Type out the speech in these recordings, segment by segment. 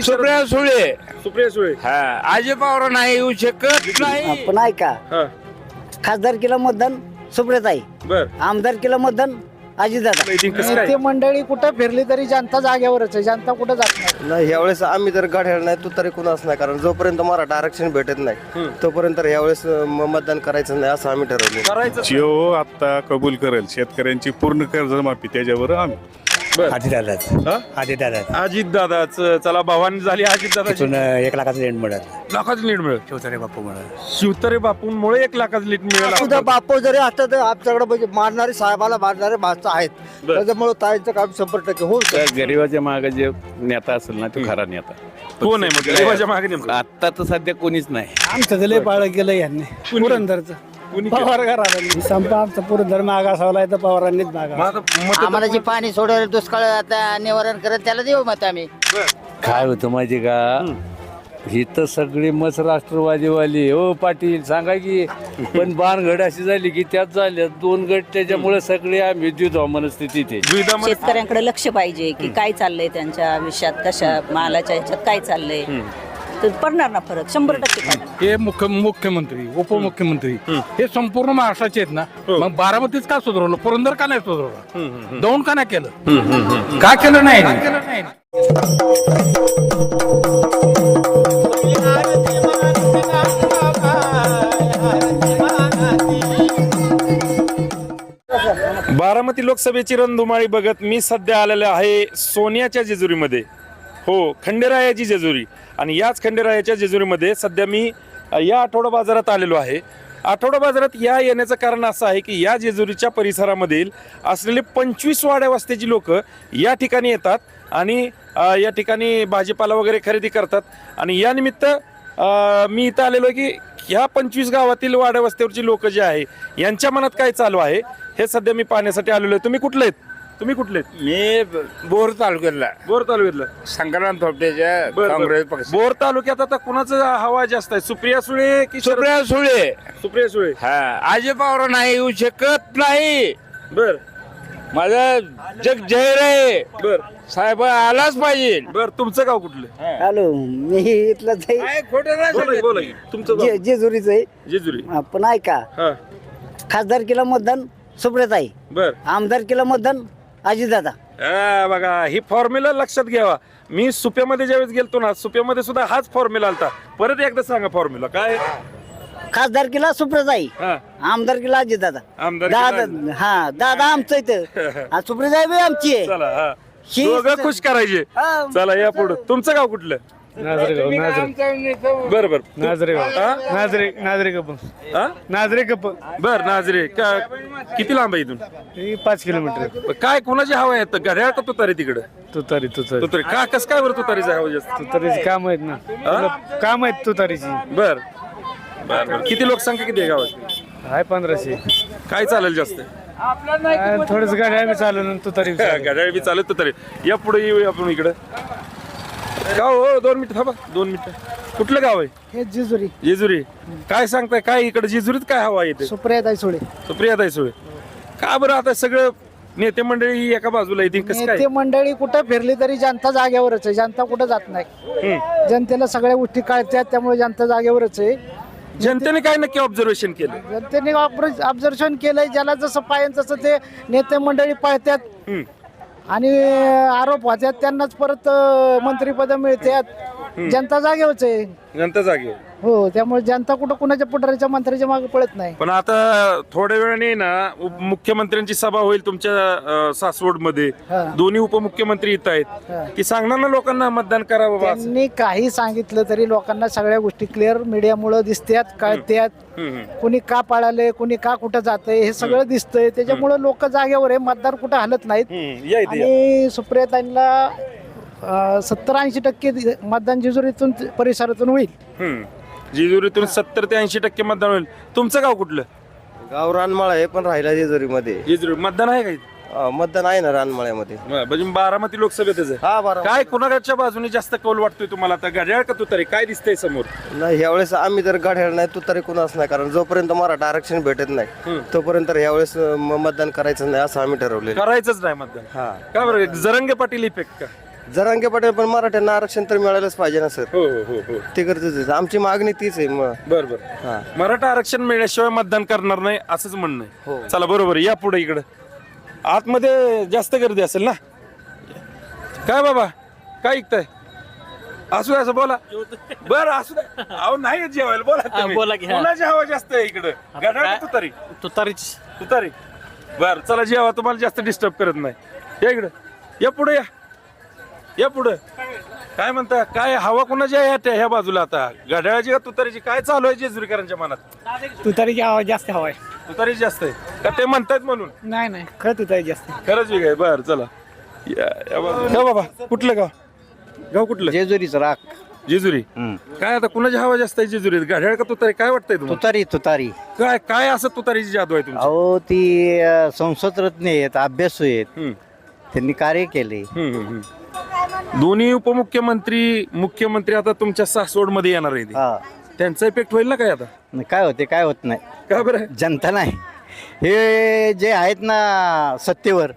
सुप्रिया सुळे. सुप्रिया सुळे. हा अजय पवार नाही येऊ शकत नाही. पण ऐका हा. खासदारकीला मतदान सुप्रियाताई. बर. आमदारकीला मतदान अजितदादा Rating कसं काय? ते मंडळी कुठं फिरली तरी जनता जागेवरच आहे जनता कुठं जात नाही. नाही यावेळेस आम्ही जर गाड्या नाही तू तरी कुणाच नाही कारण जोपर्यंत मराठा आरक्षण भेटत नाही तोपर्यंत यावेळेस म- मतदान करायचं नाही असं आम्ही ठरवलं करायचं जिओ आता कबूल करेल शेतकऱ्यांची पूर्ण कर्जमाफी त्याच्यावर आम्ही. हा? अजित दादाच चला भवानी झाली अजित दादाची एक लाखाचं लेंड मिळालं. लाखाची लीड मिळेल? शिवतारे बापू मिळालं शिवतरे बापूंमुळे एक लाखाची लीड मिळेल सुद्धा बापू जरी असतात तर आमच्याकडे म्हणजे मारणारे साहेबाला मारणारे माणसं आहेत. बर. त्याच्यामुळे ताईंचं काम शंभर टक्के होऊ शकतं. गरीबाच्या मागे जे नेता असेल ना तो खरा नेता. कोण आहे मग? गरिबाच्या मागे नेमकं? आता तर सध्या कोणीच नाही. आमचं तर लय पाळ केलं यांनी. पुरंदरचं. कुणी पवार घराला संप आमचा पुरंदर मागासावला तर पवारांनीच मागा मग आता मतं आम्हाला जे पाणी सोडवलं दुष्काळ आता निवारण करत त्याला देऊ मत आम्ही. काय होतं माहिती का? ही तर सगळी मस राष्ट्रवादीवाली हो पाटील सांगा की पण बाणगड अशी झाली की त्यात झाल्या. दोन गट त्याच्यामुळे सगळे आम्ही द्विधा मनस्थितीत आहे. द्विधामध्ये शेतकऱ्यांकडे लक्ष पाहिजे की काय चाललंय त्यांच्या आयुष्यात कशा मालाच्या ह्याच्यात काय चाललंय. तर पडणार ना फरक? शंभर टक्के पडणार. हे मुख्य मुख्यमंत्री उपमुख्यमंत्री हे संपूर्ण महाराष्ट्राचे आहेत ना. मग बारामतीच का सुधारवलं? पुरंदर का नाही सुधारवलं? दौंड का नाही केलं? का केलं नाही? बारामती लोकसभेची रणधुमाळी बघत मी सध्या आलेलो आहे सोनियाच्या जेजुरीमध्ये. हो खंडेरायाची जेजुरी. आणि याच खंडेरायाच्या जेजुरीमध्ये सध्या मी या आठवडा बाजारात आलेलो आहे. आठवडा बाजारात या येण्याचं कारण असं आहे की या जेजुरीच्या परिसरामधील असलेले पंचवीस वाड्या वस्त्याची लोक या ठिकाणी येतात आणि या ठिकाणी भाजीपाला वगैरे खरेदी करतात. आणि यानिमित्त मी इथं आलेलो आहे की ह्या पंचवीस गावातील वाड्या वस्त्यावरची लोक जे आहे यांच्या मनात काय चालू आहे हे सध्या मी पाहण्यासाठी आलेलो आहे. तुम्ही कुठले आहेत? तुम्ही कुठले मी बोर तालुक्यातला बोर तालुक्यातलं. संक्रांत थोपटेच्या बरं, काँग्रेस बरं. पक्ष. बोर तालुक्यात आता कुणाचं हवा जास्त आहे? सुप्रिया सुळे की शरद- सुप्रिया सुळे. सुप्रिया सुळे. हा अजय पवार नाही येऊ शकत नाही. बर. माझा जग जाहीर आहे बर. साहेब आलाच पाहिजे. बर तुमचं गाव कुठलं? हॅलो मी इथलंच आहे काय खोटं नाही बोला की, बोला की. तुमचं गाव? जे- जेजुरीचं आहे. जेजुरी. हा, पण ऐका. हा. खासदारकीला मतदान सुप्रियाताई बर. आमदारकीला मतदान अजितदादा हा, बघा ही फॉर्म्युला लक्षात घ्यावा. मी सुप्यामध्ये ज्यावेळेस गेलतो ना सुप्यामध्ये सुद्धा हाच फॉर्म्युला आलता. परत एकदा सांगा फॉर्म्युला काय? खासदारकीला सुप्रियाताई. हा. आमदारकीला अजितदादा आमदारकीला दादा हा दादा आमचं इथं. आणि सुप्रियाताई बी आमची आहे. चला हा. ही- दोघं खुश करायचे. हा. चला या पुढं. तुमचं गाव कुठलं? बर बर. हा? नाजरे नाजरे कप हा? नाजरे कप बर नाजरे का किती लांब आहे इथून? पाच किलोमीटर. काय कोणाची हवा आहे घड्याळ का तुतारी तिकडे. तुतारी तुतारी. तुतारी. का कस काय बरं तुतारीचा हवा जास्त तुतारीची काम आहेत ना? काम आहेत तुतारीची. बर. बर बर. किती लोकसंख्या किती आहे गावात? आहे पंधराशे. काय चालेल जास्त? थोडंच गाडी आम्ही चालू तुतारी घड्याळ बी चालत तुतारी. या पुढे येऊ आपण इकडं. गाव हो दोन मिनिट थांबा. दोन मिनिट. कुठलं गाव आहे? हे जेजुरी. जेजुरी. काय सांगताय? काय इकडे जेजुरीत काय हवा येते सुप्रियाताई सोडे सुप्रियाताई सुळे. का बरं आता सगळं नेते मंडळी एका बाजूला येते कसं काय? नेते मंडळी कुठं फिरली तरी जनता जागेवरच आहे. जनता कुठं जात नाही. जनतेला सगळ्या गोष्टी कळतात त्यामुळे जनता जागेवरच आहे. जनतेने काय नक्की ऑब्झर्वेशन केलं? जनतेने ऑब्झर्वेशन केलंय. ज्याला जसं पाहिजे तसं ते नेते मंडळी पाळतात हम्म. आणि आरोप होत्यात त्यांनाच परत मंत्रिपद मिळतात जनता जागेवरच आहे. जनता जागे हो त्यामुळे जनता कुठं कुणाच्या पुढाऱ्याच्या मंत्र्याच्या मागे पळत नाही पण आता थोड्या वेळाने ना उप- मुख्यमंत्र्यांची सभा होईल तुमच्या सासवडमध्ये हा. दोन्ही उपमुख्यमंत्री हा. आहेत की सांगणार ना लोकांना मतदान करा बाबा असं? त्यांनी काही सांगितलं तरी लोकांना सगळ्या गोष्टी क्लिअर मीडियामुळे दिसतात कळत्यात हम्म, हम्म. कुणी का पळाले कुणी का कुठं जातंय हे सगळं दिसतंय त्याच्यामुळे लोक जागेवर आहे मतदार कुठं हलत नाहीत हम्म, या इथे या. आणि सुप्रियाताईंना सत्तर ऐंशी टक्के मतदान जेजुरीतून परिसरातून होईल हम्म. जेजुरीतून सत्तर ते ऐंशी टक्के मतदान होईल. तुमचं गाव कुठलं? गाव रानमाळा आहे पण राहिला जेजुरीमध्ये. जेजुरी मतदान आहे का इथे? अं, मतदान आहे ना रानमाळ्यामध्ये. म्हणजे बारामती लोकसभेतच आहे हा बरं काय कुणाकडच्या बाजूने जास्त कौल वाटतोय तुम्हाला आता? घड्याळ का तुतारी? काय दिसतंय समोर? नाही यावेळेस आम्ही जर गाड्या नाही तू तरी कुणाच नाही कारण जोपर्यंत मराठा आरक्षण भेटत नाही तोपर्यंत यावेळेस म- मतदान करायचं नाही असं आम्ही ठरवलेलं करायचंच नाही मतदान. हा. का बरं? जरंगे पाटील इफेक्ट का? जरांगे पाटील पण मराठ्यांना आरक्षण तर मिळालंच पाहिजे ना सर? हो हो हो हो. ते गरजेचं आहे. आमची मागणी तीच आहे मग. बर बर. हा. मराठा आरक्षण मिळाल्याशिवाय मतदान करणार नाही असंच म्हणणं आहे. चला बरोबर आहे. या पुढे इकडं. आतमध्ये जास्त गर्दी असेल ना? काय बाबा? काय ऐकताय? असू असं बोला. बरं असू द्या अहो नाही जेवायला. बोला तुम्ही. बोला की, हा. कोणाची हवा जास्त आहे इकडं. गडाळ तुतारी? तुतारीच. तुतारी. बर चला जेवा. तुम्हाला जास्त डिस्टर्ब करत नाही. या इकडं. या पुढे या. या पुढे. काय म्हणता काय हवा कोणाची आहे ह्या- ह्या बाजूला आता? घड्याळाची का तुतारीची? काय चालू आहे जेजुरीकरांच्या मनात? तुतारीची आवाज जास्त हवाय तुतारी जास्त आहे. का ते म्हणतायत म्हणून? नाही नाही. खरं तुतारी जास्त खरंच वेग आहे. बर चला. या या बाजूला. बाबा कुठलं गाव? गाव कुठलं? जेजुरीच राख. जेजुरी. काय आता कुणाची हवा जास्त आहे जेजुरीत? घड्याळ का तुतारी? काय वाटतंय तुम्हाला? तुतारी तुतारी. काय काय असं तुतारीची जादू आहे तुमची? अहो ती संसदरत्न आहेत अभ्यासू आहेत. हम्म. त्यांनी कार्य केले. हम्म, हम्म, हम्म. दोन्ही उपमुख्यमंत्री मुख्यमंत्री आता तुमच्या सासवडमध्ये येणार आहे हा. त्यांचा इफेक्ट होईल ना काय आता? काय होते काय होत नाही. का बरं? जनता नाही. हे जे आहेत ना सत्तेवर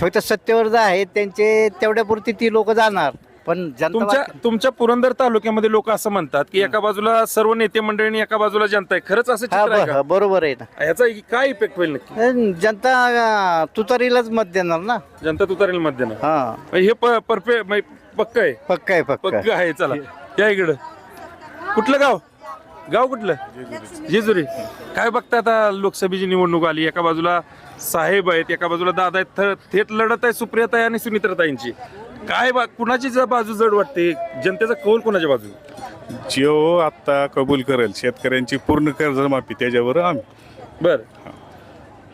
फक्त सत्तेवर जे आहेत त्यांचे तेवढ्यापुरती ती लोक जाणार. पण जनता तुमच्या बाकी- तुमच्या पुरंदर तालुक्यामध्ये लोक असं म्हणतात की एका बाजूला सर्व नेते मंडळी एका बाजूला जनता आहे. खरंच असं हा चित्र आहे ब- का? बरोबर आहे ना. याचा काय इफेक्ट होईल नक्की? अन जनता अ, तुतारीलाच मत देणार ना. जनता तुतारेल मत देणार. हा. हे परफेक्ट पक्क आहे. पक्का आहे पक्का पक्क आहे चला. या इकडं. कुठलं गाव? गाव कुठलं? जेजुरी. काय बघता आता लोकसभेची निवडणूक आली. एका बाजूला साहेब आहेत एका बाजूला दादा आहेत. थेट लढत आहे सुप्रियाताई आणि सुनित्राताईंची काय बा- कुणाची ज- बाजू जड वाटते? जनतेचा कौल कुणाच्या बाजू? जिओ आता कबूल करेल. शेतकऱ्यांची पूर्ण कर्जमाफी त्याच्यावर आम्ही. बर.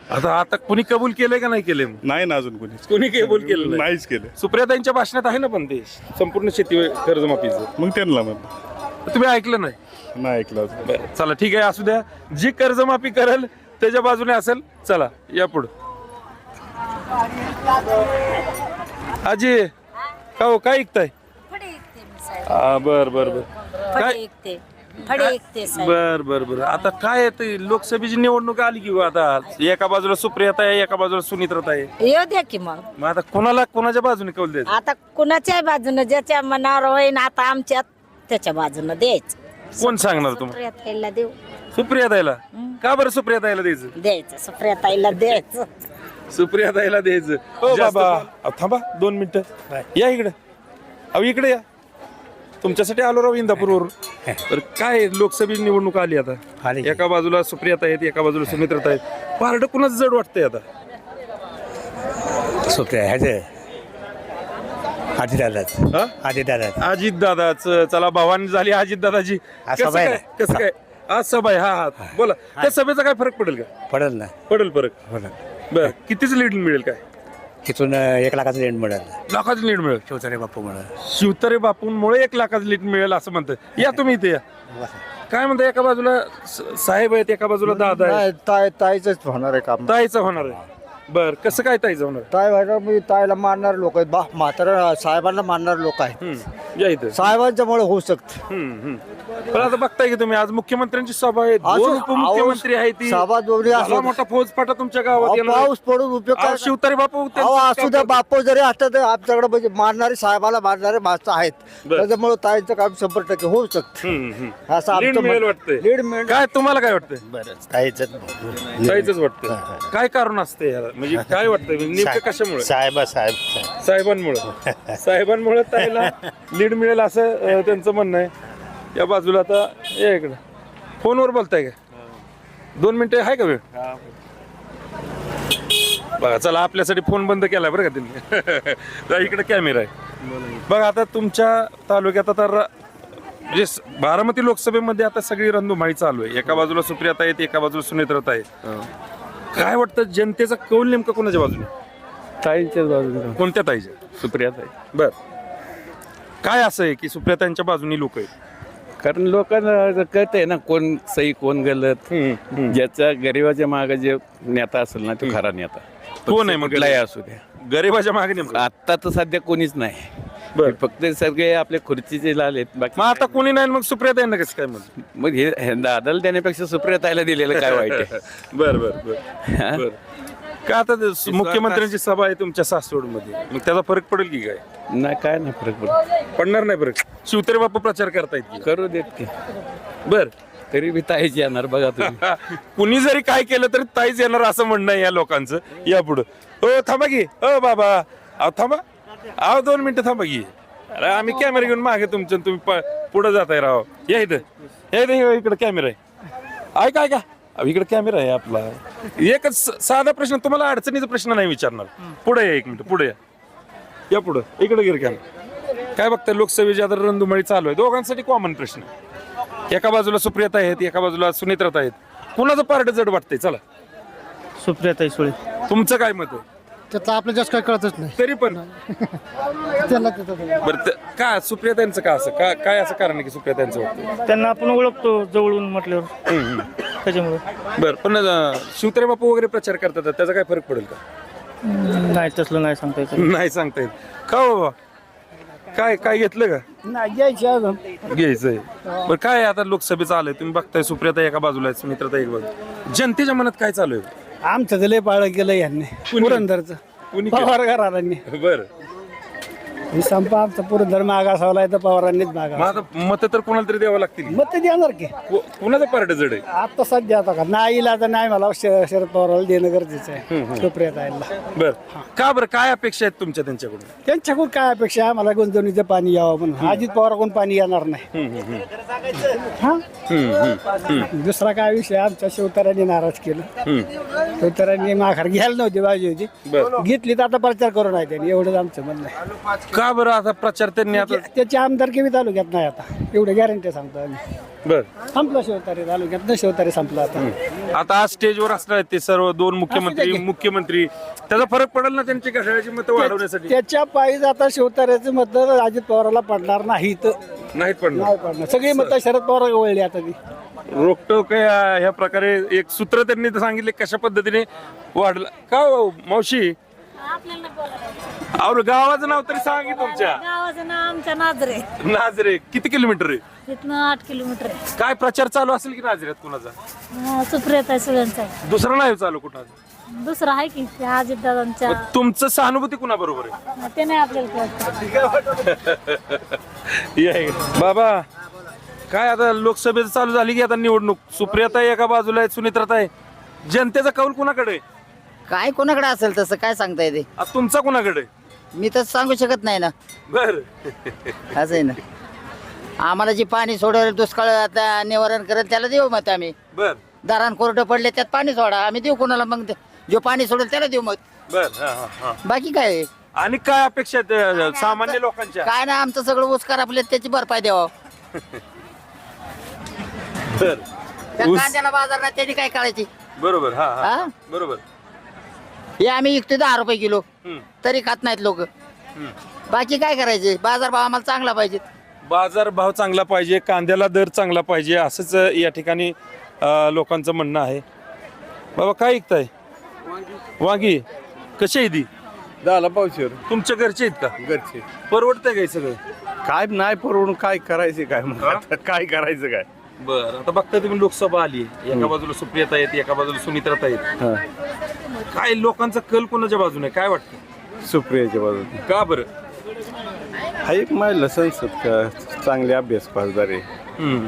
आता आता कुणी कबूल केलंय का नाही मग? नाही ना अजून कोणी. कुणी कबूल केलं नाही? नाहीच केलं. सुप्रियाताईंच्या भाषणात आहे ना पण ते? संपूर्ण शेती कर्जमाफीचं. मग त्यांना म्हणलं तुम्ही ऐकलं नाही? नाही ऐकलं अजून. बरं, चला ठीक आहे असू द्या. जी कर्जमाफी करेल त्याच्या बाजूने असेल चला या पुढं. आजी का हो काय ऐकताय? बर बर बर. काय? फडे ऐकते बर बर बर. आता काय आहे ते लोकसभेची निवडणूक आली की हो आता? एका बाजूला सुप्रियाता आहे एका बाजूला सुनित्रता आहे. येऊ द्या की मग. मग आता कोणाला कोणाच्या बाजूने कौल द्यायचं? आता कुणाच्या बाजूनं ज्याच्या मनावर होईन आता आमच्या त्याच्या बाजूनं द्यायचं. कोण सांगणार तुम्हाला? सुप्रियाताईला देऊ. सुप्रियाताईला? का बरं सुप्रियाताईला द्यायचं? द्यायचं सुप्रियाताईला द्यायचं. सुप्रियाताईला द्यायचं. हो बाबा. अहो, थांबा दोन मिनिटं. या इकडे. अहो इकडे या. तुमच्यासाठी आलो राव इंदापूरवरून तर काय लोकसभेची निवडणूक आली आता? आली. एका बाजूला सुप्रियाता आहेत एका बाजूला सुमित्रता आहेत. पारड कुणाच जड वाटतंय आता? सुप्रिया ह्याचे. आदिदादाच हा? आदिदादाच अजित दादाच चला भवानी झाली अजित दादाची आज कसं सभा आहे काय? ना? कसं काय? आज सभा आहे. हा हा. बोला. त्या सभेचा काय फरक पडेल का? पडेल ना. पडेल फरक. पडेल. बर. कितीच लीड मिळेल काय? तिथून एक लाखाचं रेंट मिळेल. लाखाचं लीड मिळेल? शिवतारे बापू मिळेल शिवतरे बापूंमुळे एक लाखाचं लीड मिळेल असं म्हणतात या तुम्ही इथे या. काय म्हणता एका बाजूला स- साहेब आहेत एका बाजूला दादा ताय ताईच होणार आहे काम. ताईचं होणार आहे. बर कसं काय ताईचं होणार ताय व्हायला मी ताईला मारणार लोक आहेत. बा म्हातारा साहेबांना मारणार लोक आहेत. हम्म, या इथं. साहेबांच्यामुळे होऊ शकत. हम्म, हम्म. पण आता बघताय की तुम्ही आज मुख्यमंत्र्यांची सभा आहे. दोन उपमुख्यमंत्री आहे ती. सभा दोन्ही असू मोठा फौजफाटा तुमच्या गावात येणार. आहे. पाऊस पडून उपयोग अहो, शिवतारे बापू अहो त्यांचं असू द्या बापू जरी असतात तर आमच्याकडे म्हणजे मारणारे साहेबाला मारणारे माणसं आहेत. बरं. त्याच्यामुळे ताईचं काम शंभर टक्के होऊ शकतं. हम्म, हम्म. असं लीड आमचं मिळेल मत- वाटतंय. लीड मिळेल काय तुम्हाला काय वाटतंय? बरं काहीच काहीच वाटतं काय कारण असते याला? म्हणजे काय वाटतंय? म्हणजे नेमकं कशामुळे? साहेब साहेब साहेबांमुळे. साहेबांमुळे ताईला लीड मिळेल असं अं, त्यांचं म्हणणं आहे. या बाजूला आता या इकडं. फोनवर बोलताय का? दोन मिनिटं आहे का वेळ? बघा चला आपल्यासाठी फोन बंद केलाय बरं का त्यांनी. तर इकडे कॅमेरा आहे. बघा आता तुमच्या तालुक्यात आता म्हणजे बारामती लोकसभेमध्ये आता सगळी रंधुमाळी चालू आहे. एका बाजूला सुप्रियाता आहेत एका बाजूला सुनेत्रता आहे काय वाटतं जनतेचा कौल नेमका कोणाच्या बाजूने? ताईंच्याच बाजूला कोणत्या ताईच्या? सुप्रिया ताई बर. काय असं आहे की सुप्रियातांच्या बाजूनी लोक आहेत? कारण लोकांना कळतंय ना कोण सही कोण गलत. ज्याच्या गरीबाच्या मागे जे नेता असेल ना तो खरा नेता. कोण आहे मग कुठलाही असू द्या. गरीबाच्या मागे नेमकं? आता तर सध्या कोणीच नाही. बर. फक्त सगळे आपले खुर्चीचे लाल आहेत बाकी मग आता कोणी नाही. मग सुप्रियाताईंना कसं काय मग मग हे दादाला देण्यापेक्षा सुप्रिया ताईला दिलेलं काय वाईट आहे? बर बर बर. का आता ते मुख्यमंत्र्यांची सभा आहे तुमच्या सासवडमध्ये मग त्याचा फरक पडेल की काय? नाही काय नाही फरक पडत. पडणार नाही फरक. शिवतरे बापू प्रचार करतायत करू देत की. बर. तरी बी ताईच येणार बघा तुम्ही. कुणी जरी काय केलं तरी ताईच येणार असं म्हणणं आहे या लोकांचं. या पुढं. हो थांबा की. हो बाबा. अहो थांबा. अहो दोन मिनिटं थांबा की. अरे आम्ही कॅमेरा घेऊन मागे तुमच्या तुम्ही पुढं जाताय राव. या इथं. या इथं हे इकडे कॅमेरा आहे. ऐका ऐका. अहो, इकडे कॅमेरा आहे आपला. एकच स- साधा प्रश्न तुम्हाला अडचणीचा प्रश्न नाही विचारणार. पुढे या एक मिनिट पुढे या. या पुढं इकडे गिर कॅमेरा काय बघताय लोकसभेची आता रणधुमाळी चालू आहे. दोघांसाठी कॉमन प्रश्न. एका बाजूला सुप्रियता आहेत एका बाजूला सुनेत्रात आहेत. कुणाचं पार्ट जड वाटतंय? चला. सुप्रियाताई सुळे. तुमचं काय मत आहे? त्यातलं आपलं जास्त काही कळतच नाही. तरी पण. त्याला त्याचं बरं त- का सुप्रियतांचं का असं? का काय असं कारण आहे की सुप्रियतांचं वाटतं त्यांना आपण ओळखतो जवळून म्हटल्यावर. त्याच्यामुळे. बरं पण अं, शिवतरे बापू वगैरे प्रचार करतात त्याचा काय फरक पडेल का? नाही तसलं नाही सांगता येत. नाही सांगता येत. का हो बाबा? काय काय घेतलं का? नाही घ्यायची अजून. घ्यायचंय. बरं काय आहे आता लोकसभेचं आलंय? तुम्ही बघताय सुप्रियता एका बाजूला आहे सुमित्रता एक बाजू जनतेच्या मनात काय चालू आहे? आमचं तर लय पाळलं गेलं यांनी. पुरंदरचं. कुणी केलं? पवार घरारांनी बरं. हे संप आमचा पुरंदर मागासावला आहे तर पवारांनीच मागा आता मत तर कोणाला तरी द्यावं लागतील? मग ते देणार की. को- कुणाचं पार्ट जड आहे? आता सध्या आता का? नाही इला तर नाही मला श- शरद पवाराला देणं गरजेचं आहे. सुप्रियाताईला बर. का बरं? काय अपेक्षा आहेत तुमच्या त्यांच्याकडून? त्यांच्याकडून काय अपेक्षा आहे? आम्हाला गुंतवणुकीचं पाणी यावं म्हणून. अजित पवाराकडून पाणी येणार नाही. हा? दुसरा काय विषय? आमच्या शिवतारांनी नाराज केलं. शिवतारांनी माघार घ्यायला नव्हती बाजू होती बरं. घेतली तर आता प्रचार करू नाही त्यांनी. एवढंच आमचं म्हणणं आहे. का बरं आता प्रचार त्यांनी आता त्याची आमदारकी बी तालुक्यात नाही आता? एवढे गॅरंटी सांगतो आम्ही. बर. संपलं शिवतारे तालुक्यात न शिवतारे संपलं आता. आता आज स्टेजवर असणार आहेत ते सर्व दोन मुख्यमंत्री मुख्यमंत्री. त्याचा फरक पडेल ना त्यांची घड्याळाची मतं वाढवण्यासाठी? त्याच्या पायी आता शिवतारेचं मत अजित पवाराला पडणार नाहीत. नाहीत पडणार. नाही पडणार. सगळी मतं शरद पवार वळली आता ती. रोकटोक या ह्या प्रकारे एक सूत्र त्यांनी तर सांगितले कशा पद्धतीने वाढलं. का हो, मावशी? अहो गावाचं नाव तरी सांगी तुमच्या. गावाचं नाव आमच्या नाजरे. नाजरे किती किलोमीटर आहे? तिथनं आठ किलोमीटर आहे. काय प्रचार चालू असेल की नाजऱ्यात कुणाचा? सुप्रियता सुळ्यांचा दुसरा नाही चालू कुठं दुसरं आहे की अजित दादांच्या. मग तुमचं सहानुभूती कुणा बरोबर आहे ते नाही आपल्याला कळत. या इकडे. बाबा काय आता लोकसभेचं चालू झाली की आता निवडणूक? सुप्रियाता एका बाजूला आहे सुनित्रता आहे. जनतेचा कौल कुणाकडे आहे? काय कोणाकडे असेल तसं? काय सांगता येते आता तुमचा कुणाकडे आहे? मी तर सांगू शकत नाही ना. बर. असं आहे ना. आम्हाला जे पाणी सोडवलं दुष्काळ आता निवारण करेल त्याला देऊ मत आम्ही. बर. दारान कोरडं पडले त्यात पाणी सोडा. आम्ही देऊ कोणाला मग? ते- जो पाणी सोडेल त्याला देऊ मत. बर हा, हा, हा. बाकी काय? आहे? आणि काय अपेक्षा आहेत अं, सामान्य लोकांच्या? काय ना आमचं सगळं उसकार आपल्या त्याची भरपाई द्यावं. बर. त्या ऊस. कांद्याला बाजार नाही त्याची काय करायची बरोबर हा हा? हा? बरोबर. हे आम्ही विकतो दहा रुपये किलो. तरी खात नाहीत लोक. बाकी काय करायचे? बाजार भाव आम्हाला चांगला पाहिजे. बाजार भाव चांगला पाहिजे कांद्याला दर चांगला पाहिजे असंच या ठिकाणी अं, लोकांचं म्हणणं आहे. बाबा काय ऐकताय वांगी. कशी आहे ती? झाला पावशीवर तुमच्या घरचे आहेत का? घरचे. परवडतंय काय सगळं? काय नाही परवडून काय करायचे काय? मग आता काय करायचं काय? बर आता बघता तुम्ही लोकसभा आली एका बाजूला सुप्रियता आहेत एका बाजूला सुमित्रता आहेत. काय लोकांचा कल कोणाच्या बाजूने? काय वाटतं? सुप्रियाच्या बाजूने. का बरं? हा एक महिला संसद चांगले अभ्यास पासदार आहे. हम्म.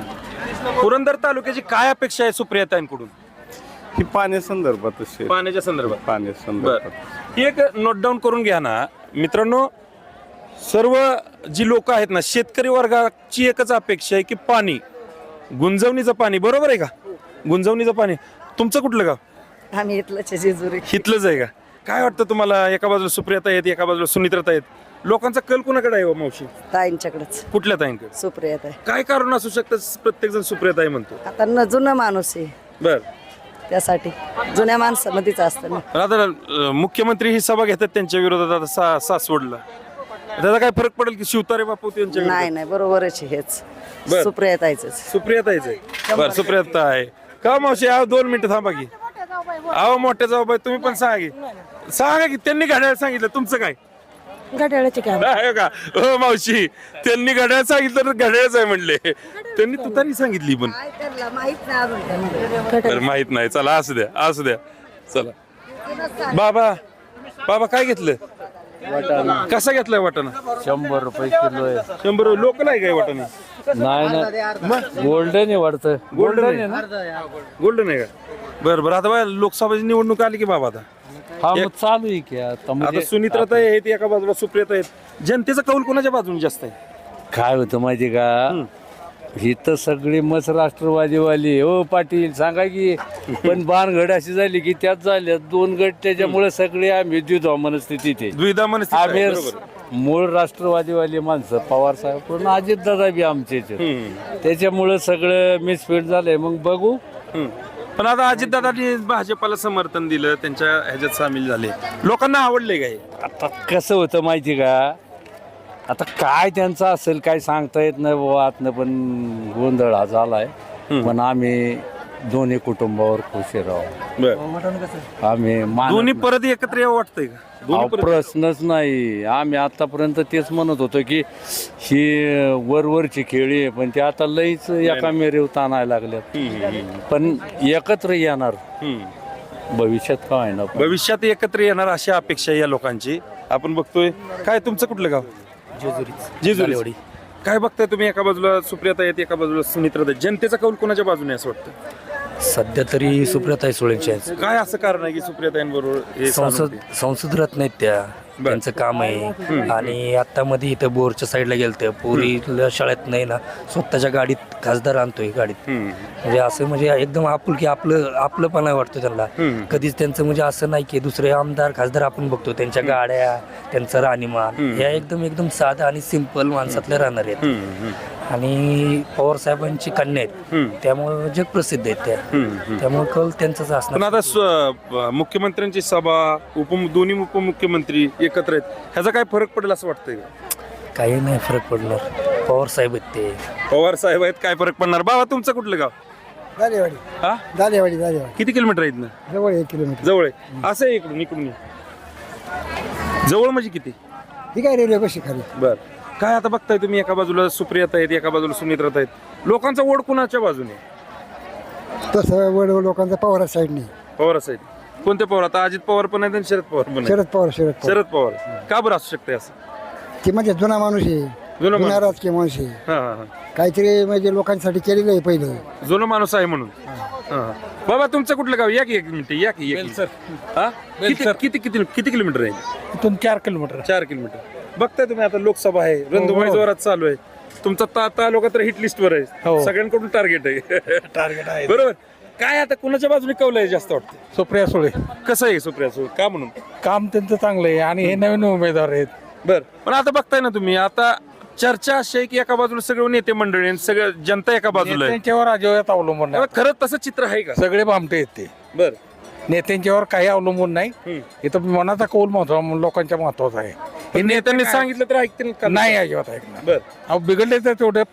पुरंदर तालुक्याची काय अपेक्षा आहे सुप्रियतांकडून? ही पाण्यासंदर्भातच आहे. पाण्याच्या संदर्भात. बर. पाण्यासंदर्भात एक नोट डाऊन करून घ्या ना. मित्रांनो सर्व जी लोक आहेत ना शेतकरी वर्गाची एकच अपेक्षा आहे की पाणी. गुंजवणीचं पाणी बरोबर आहे का? गुंजवणीचं पाणी. तुमचं कुठलं गाव? आम्ही इथलंच जेजुरी. हितलंच आहे का? काय वाटतं तुम्हाला एका बाजूला सुप्रियता आहेत एका बाजूला सुनित्रता आहेत? लोकांचा कल कुणाकडे आहे हो मावशी? ताईंच्याकडेच. कुठल्या ताईंकडे? सुप्रियता आहे. काय कारण असू शकतं? प्रत्येक जण सुप्रियता आहे म्हणतो. आता न जुना माणूस आहे. बर. त्यासाठी जुन्या माणसामध्येच असतं ना. पण आता अं, मुख्यमंत्री ही सभा घेतात त्यांच्या विरोधात आता सा सासवडला. त्याचा काय फरक पडेल की शिवतारे बापू त्यांच्या नाही? नाही बरोबरच आहे हेच. बर. सुप्रियताईच सुप्रियताईच आहे. बर सुप्रियता आहे. का मावशी आहो दोन मिनिटं थांबा की. अहो मोठ्या जाऊ बाई तुम्ही पण सांगा की. सांगा की त्यांनी घड्याळ सांगितलं तुमचं काय? घड्याळाची काय? आहे का? हो मावशी त्यांनी घड्याळ सांगितलं तर घड्याळच आहे म्हणले. त्यांनी तुतारी सांगितली पण. माहीत नाही अजून बरं माहीत नाही. चला असू द्या असू द्या. चला. बाबा बाबा काय घेतलं? कसा घेतलाय वाटाणा? शंभर रुपये किलो आहे. शंभर लोकल आहे काय वाटाणे? नाही ना गोल्डन आहे वाटतं. गोल्डन आहे ना? गोल्डन आहे का? बरं बरं. आता बघा लोकसभेची निवडणूक आली की बाबा आता? हा मग चालू आहे की आता. आता म्हणजे सुनित्राताई आहेत एका बाजूला सुप्रियाता आहेत. जनतेचा कौल कोणाच्या बाजूने जास्त आहे? काय होतं माहिती का? ही तर सगळी मस राष्ट्रवादीवाली हो पाटील सांगा की पण बाणगड अशी झाली की त्यात झाल्या. दोन गट त्याच्यामुळे सगळे आम्ही द्विधा मनस्थितीत आहे. द्विधा मनस्थिती आम्ही बरोबर. मूळ राष्ट्रवादीवाली माणसं पवार साहेब पण अजित दादा बी आमचे त्याच्यामुळे सगळं मिसफिट झालंय. मग बघू. हम्म. पण आता अजितदादांनी भाजपाला समर्थन दिलं त्यांच्या ह्याच्यात सामील झाले. लोकांना आवडले काय? आता कसं होतं माहिती का? आता काय त्यांचं असेल काय सांगता येत नाही बाबा आतनं पण गोंधळ हा झालाय. पण आम्ही दोन्ही कुटुंबावर खुश राहू बर. आम्ही दोन्ही परत एकत्र यावं वाटतंय का? दोन्ही अहो, परत प्रश्नच नाही. आम्ही आतापर्यंत तेच म्हणत होतो की ही वरवरची खेळी आहे पण ते आता लईच एका मेरेव ताणायला लागल्यात. पण एकत्र येणार. हम्म. भविष्यात काय ना. भविष्यात एकत्र येणार अशी अपेक्षा आहे या लोकांची. आपण बघतोय. काय तुमचं कुठलं गाव? जेजुरी काय बघताय तुम्ही? एका बाजूला सुप्रियाता आहेत एका बाजूला सुनित्रा आहेत जनतेचा कौल कोणाच्या बाजूने आहे असं वाटतं? सध्या तरी सुप्रियाताई सुळेंचे आहेत काय असं कारण आहे की सुप्रियाताईंबरोबर हे संसद? संसद रत्न आहेत त्या. त्यांचं काम आहे. आणि आता मध्ये इथं बोरच्या साईडला गेलतं. पोरीला शाळेत नाही ना स्वतःच्या गाडीत खासदार आणतोय गाडीत. म्हणजे असं म्हणजे एकदम आपुलकी आपलं आपलं पण वाटतं त्यांना. कधीच त्यांचं म्हणजे असं नाही की दुसरे आमदार खासदार आपण बघतो. त्यांच्या गाड्या त्यांचं राहणीमान. या एकदम एकदम साधं आणि सिंपल माणसातले राहणार आहेत. आणि पवार साहेबांची कन्या आहेत. त्यामुळे जग प्रसिद्ध आहेत त्या. त्यामुळे कल त्यांचाच पण असणार आता स्व- मुख्यमंत्र्यांची सभा उप दोन्ही उपमुख्यमंत्री एकत्र आहेत. ह्याचा काय फरक पडेल असं वाटतंय का? काही नाही फरक पडणार. पवार साहेब आहेत ते. पवार साहेब आहेत काय फरक पडणार? बाबा तुमचं कुठलं गाव? दालेवाडी हा? दालेवाडी दालेवाडी किती किलोमीटर आहेत ना जवळ एक किलोमीटर. जवळ आहे. असं आहे इकडून इकडून. ये. जवळ म्हणजे किती? ही काय रेल्वे कशी खाली. बर. काय आता बघताय तुम्ही एका बाजूला सुप्रियाता आहेत एका बाजूला सुनित्रात आहेत. लोकांचा ओढ कुणाच्या बाजूने? तसं वड लोकांचा पवार साईडने. पवार साहेब कोणते पवार? आता अजित पवार पण आहेत आणि शरद पवार पण आहेत. शरद पवार शरद पवार. शरद पवार. का बरं असू शकते असं? ते म्हणजे जुना माणूस आहे. जुना जुना माणूस. राजकीय माणूस आहे. हा हा हा. काहीतरी म्हणजे लोकांसाठी केलेलं आहे पहिलं. जुनं माणूस आहे म्हणून. हा. बाबा तुमचं कुठलं गाव? या की एक मिनिट या की एक मिनिट. हा? किती किती किती किती किलोमीटर आहे? इथून चार किलोमीटर. चार किलोमीटर. बघताय तुम्ही आता लोकसभा आहे रणधुमाळी जोरात चालू आहे. तुमचा ता तालुका तर हिट लिस्ट वर आहे. हो. सगळ्यांकडून टार्गेट आहे. टार्गेट आहे. बरोबर. काय आता कुणाच्या बाजूने कौल आहे जास्त वाटतं? सुप्रिया सुळे. कसं आहे सुप्रिया सुळे? का म्हणून? काम त्यांचं चांगलं आहे आणि हे नवीन उमेदवार आहेत. बर. पण आता बघताय ना तुम्ही आता चर्चा अशी आहे की एका बाजूला सगळे नेते मंडळी आणि सगळं जनता एका बाजूला आहे. नेत्यांच्यावर अजिबात अवलंबून नाही. खरंच तसं चित्र आहे का? सगळे भामटे आहेत ते. बर. नेत्यांच्यावर काही अवलंबून नाही. इथं मनाचा कौल महत्त्व लोकांच्या महत्त्वाचा आहे. हे नेत्यांनी सांगितलं तर ऐकतील का? नाही अजिबात ऐकणार बर. अहो बिघडले तर तेवढे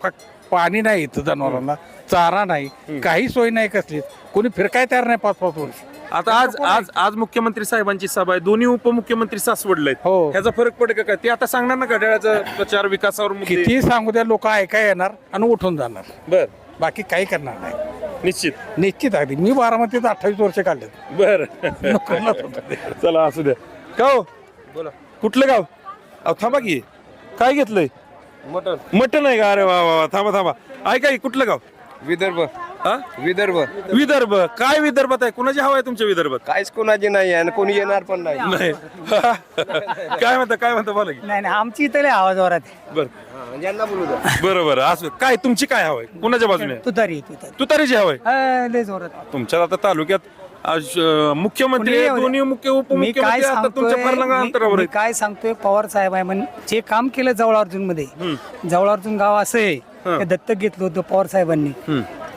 पाणी नाही इथं जनावरांना चारा नाही काही सोय नाही कसली. कोणी फिरकाय तयार नाही पाच पाच वर्ष. आता आज आज आज मुख्यमंत्री साहेबांची सभा आहे. दोन्ही उपमुख्यमंत्री सासवडले हो. ह्याचा फरक पडेल का? काय ते आता सांगणार ना घड्याळाचा प्रचार विकासावर मुद्दे. किती सांगू द्या लोक ऐकाय येणार आणि उठून जाणार. बर. बाकी काही करणार नाही. निश्चित. निश्चित अगदी. मी बारामतीत अठ्ठावीस वर्ष काढलेत. बर. नोकरीलाच होतो ते. चला असू द्या. हो बोला. कुठलं गाव? अहो थांबा की. काय घेतलंय? मटन मटन आहे का? अरे वा वा वा. थांबा थांबा. ऐका की कुठलं गाव? विदर्भ. हा? विदर्भ. विदर्भ. काय विदर्भात आहे? कुणाची हवा आहे तुमच्या विदर्भात? काहीच कोणाची नाही आणि कोणी येणार पण नाही. नाही. काय म्हणता काय म्हणता बोला की. नाही नाही आमची इथं आवाज वरात बर. यांना बोलू द्या. बरोबर असं. काय तुमची काय हवं आहे? कुणाच्या बाजूने? तुतारी तुतारी. तुतारीची हवं आहे? लय जोरात. तुमच्या आता तालुक्यात आज, अं, मुख्यमंत्री येऊ दे. दोन्ही मुख्य मी काय उपमुख्यमंत्री आता तुमच्या सांगतोय फरलंगा मी- अंतरावर मी आहेत. काय सांगतोय पवार साहेब आहे जे काम केलं जवळ अर्जुनमध्ये जवळ अर्जुन गाव असं आहे ते दत्तक घेतलं होतं पवार साहेबांनी.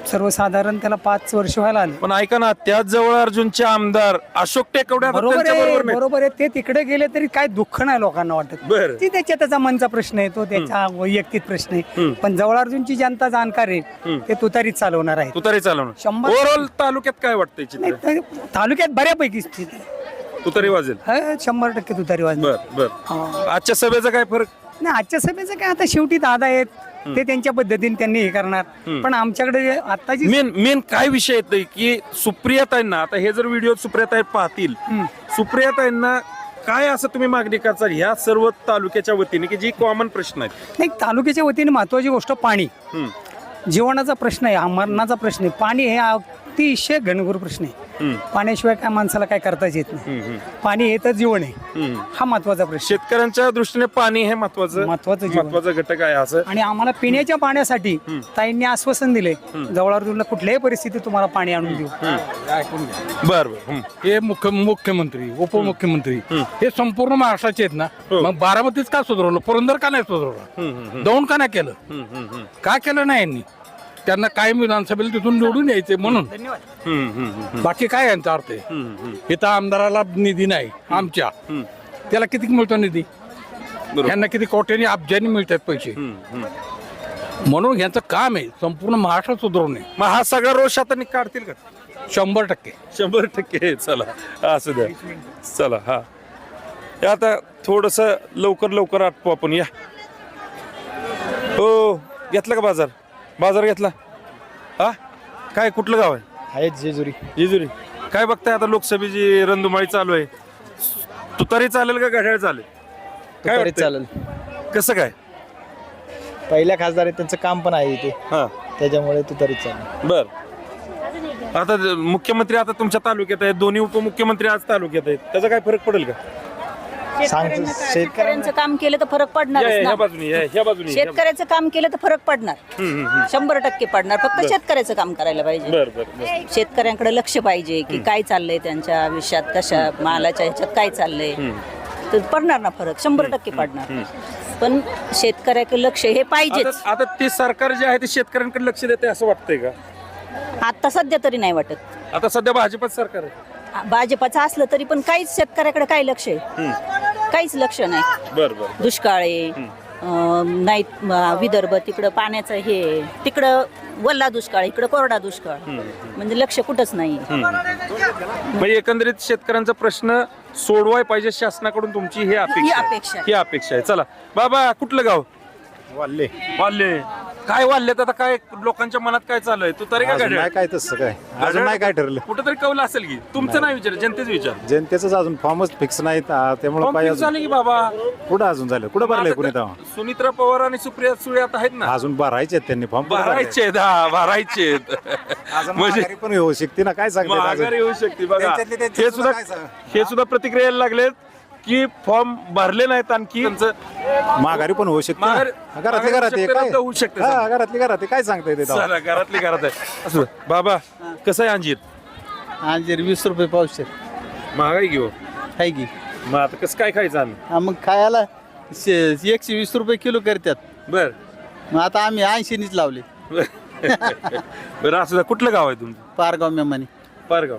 सर्वसाधारण त्याला पाच वर्ष व्हायला आलं. पण ऐका ना त्याच जवळ अर्जुनचे आमदार अशोक टेकवडे आता बरोबर आहे बरोबर आहे. ते तिकडे गेले तरी काय दुःख नाही लोकांना वाटत. बरं. ती त्याच्या त्याचा मनचा प्रश्न आहे तो त्याचा वैयक्तिक प्रश्न आहे. पण जवळ अर्जुनची जनता जाणकार आहे ते तुतारीत चालवणार आहे तुतारी चालवणार. शंभर- ओव्हरऑल तालुक्यात काय वाटतंय चित्र? नाही, तर तालुक्यात बऱ्यापैकी स्थिती आहे. तुतारी वाजेल. हा, शंभर टक्के तुतारी वाजणार बर बर. आजच्या सभेचा काय फरक? नाही आजच्या सभेचं काय आता शेवटी दादा आहेत. ते त्यांच्या पद्धतीने त्यांनी हे करणार. पण आमच्याकडे जे आत्ताची मेन मेन काय विषय येतोय की सुप्रियाताईंना आता हे जर व्हिडिओ सुप्रियाताई पाहतील. सुप्रियाताईंना काय असं तुम्ही मागणी करता ह्या सर्व तालुक्याच्या वतीने की जी कॉमन प्रश्न आहेत? नाही तालुक्याच्या वतीने महत्वाची गोष्ट पाणी. हम्म. जीवनाचा प्रश्न आहे मरणाचा प्रश्न आहे. पाणी हे अतिशय घनघोर प्रश्न आहे. पाण्याशिवाय काय माणसाला काय करताच येत नाही. पाणी हे तर जीवन आहे. हा महत्त्वाचा प्रश्न. शेतकऱ्यांच्या दृष्टीने पाणी हे महत्वाचं महत्वाचं जीवन. महत्त्वाचा घटक आहे असं. आणि आम्हाला पिण्याच्या पाण्यासाठी ताईंनी आश्वासन दिले जवळावर कुठल्याही परिस्थितीत तुम्हाला पाणी आणून देऊ. बर बर. हम्म. हे मुख्य मुख्यमंत्री उपमुख्यमंत्री हे संपूर्ण महाराष्ट्राचे आहेत ना. मग बारामतीच का सुधारवलं? पुरंदर का नाही सुधारवलं? दौंड का नाही केलं? का केलं नाही यांनी? त्यांना कायम विधानसभेला तिथून निवडून यायचे म्हणून. हम्म, हम्म, हम्म. बाकी काय यांचा अर्थ आहे? इथं आमदाराला निधी नाही आमच्या. त्याला किती मिळतो निधी? यांना किती कोट्यानी अब्जानी मिळतात पैसे. म्हणून यांचं काम आहे संपूर्ण महाराष्ट्र सुधारवणे मग हा सगळा रोष आता नि- काढतील का? शंभर टक्के. शंभर टक्के. चला असू द्या. चला हा. हे आता थोडस लवकर लवकर आटपू आपण या. हो घेतला का बाजार? बाजार घेतला? हा? काय कुठलं गाव आहे? आहेत जेजुरी. जेजुरी. काय बघताय आता लोकसभेची रणधुमाळी चालू आहे? तुतारी चालेल का घड्याळ चालेल? काय वाटतंय? चालेल. कसं काय? पहिल्या खासदार आहेत त्यांचं काम पण आहे इथे. हा. त्याच्यामुळे तू तरी चालेल. बर. आता ज- मुख्यमंत्री आता तुमच्या तालुक्यात आहेत दोन्ही उपमुख्यमंत्री आज तालुक्यात आहेत. त्याचा काय फरक पडेल का? शेतकऱ्यांचं काम केलं तर फरक पडणार या- ह्या बाजूनी या- ह्या बाजूनी या- शेतकऱ्याचं काम केलं तर फरक पडणार. शंभर टक्के पडणार. फक्त शेतकऱ्याचं काम करायला पाहिजे. बर बर बर. शेतकऱ्यांकडे लक्ष पाहिजे की काय चाललंय त्यांच्या आयुष्यात कशा मालाच्या ह्याच्यात काय चाललंय. तर पडणार ना फरक. शंभर टक्के पडणार. पण शेतकऱ्याकडे लक्ष हे पाहिजेच. आता आता ते सरकार जे आहे ते शेतकऱ्यांकडे लक्ष देते असं वाटतंय का? आता सध्या तरी नाही वाटत. आता सध्या भाजपच सरकार आहे. भाजपाचं असलं तरी पण काहीच शेतकऱ्याकडे काय लक्ष आहे? काहीच लक्ष नाही. बर बर दुष्काळ आहे अं, नाही अं, विदर्भ तिकडं पाण्याचं हे आहे. तिकडं वल्ला दुष्काळ इकडं कोरडा दुष्काळ. म्हणजे लक्ष कुठंच नाही. म्हणजे एकंदरीत शेतकऱ्यांचा प्रश्न सोडवाय पाहिजे शासनाकडून तुमची ही अपेक्षा ही आहे. अपेक्षा आहे. ही अपेक्षा आहे. चला. बाबा कुठलं गाव? वाल्ले वाल्ले काय वाल्लेत आता? काय लोकांच्या मनात काय चालू आहे तू तरी काय अजून घड्याळ? नाही काय तसं काय. अजून नाही काय ठरलं. कुठंतरी कवलं असेल की. तुमचं नाही. विचार जनतेच विचार. जनतेच अजून फॉर्मच फिक्स नाही त्यामुळे पाहिजे झाले की बाबा. कुठं अजून झालं? कुठं भरलंय कुणी तेव्हा? सुमित्रा पवार आणि सुप्रिया सुळे आता आहेत ना. अजून भरायचे त्यांनी फॉर्म भरायचे? आहेत, हा भरायचे म्हणजे पण येऊ शकते ना काय सांगते माघारी येऊ शकते बघा. त्यांच्यातले हे सुद्धा सुद्धा काय सांग- हे सुद्धा प्रतिक्रिया यायला लागलेत. की फॉर्म भरले नाहीत आणखी. त्यांचं माघारी पण होऊ शकते ना. माघारी- घरातली घरात आहे माघारी काय? रद्द होऊ शकते हा, घरातली घरात आहे. काय सांगता येते तेव्हा? चला, घरातली घरात आहे. असं बाबा कसं आहे अंजीर? अंजीर वीस रुपये पावशेर. महागाई घेऊ. आहे की. मग आता कसं काय खायचं आम्ही? हा मग खायला शे- एकशे वीस रुपये किलो करतात बर. मग आता आम्ही ऐंशीनीच लावले. बरं असं. कुठलं गाव आहे तुमचं? पारगाव मेमाने. पारगाव.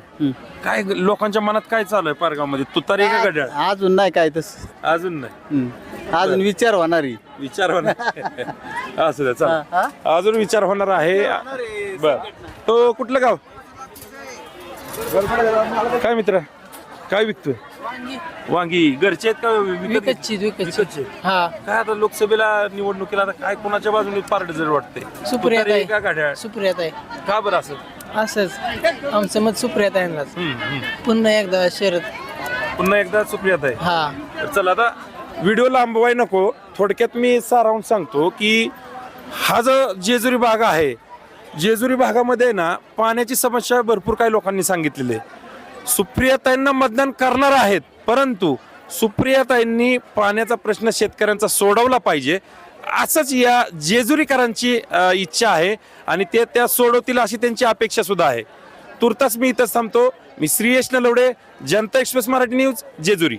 काय लोकांच्या मनात काय चालू आहे पारगावमध्ये तुतारी का गड्याळ अजून नाही काय तस. अजून नाही. अजून विचार होणारी विचार होणार. असं द्या चला. अजून विचार होणार आहे. बर. तो कुठलं गाव? काय मित्र? काय विकतोय? वांगी. घरचे आहेत का विकत विकतचे हा. काय आता लोकसभेला निवडणुकीला आता काय कोणाच्या बाजूने पारड जर वाटते सुप्रिया तुतारी ताई. का घड्याळ. सुप्रियात आहे का बरं असं? असंच. आमचं मत सुप्रियात आहे पुन्हा एकदा शरद. पुन्हा एकदा सुप्रियात आहे. हा. तर चला आता व्हिडिओ लांबवाय नको. थोडक्यात मी सारांश सांगतो की हा जो जेजुरी भाग आहे जेजुरी भागामध्ये ना पाण्याची समस्या भरपूर काही लोकांनी सांगितलेली आहे. सुप्रियाताईंना मतदान करणार आहेत परंतु सुप्रियाताईंनी पाण्याचा प्रश्न शेतकऱ्यांचा सोडवला पाहिजे. असंच या जेजुरीकरांची इच्छा आहे आणि ते त्या सोडवतील अशी त्यांची अपेक्षा सुद्धा आहे. तुर्तास मी इथंच थांबतो. मी श्रीयश नलवडे जनता एक्सप्रेस मराठी न्यूज जेजुरी.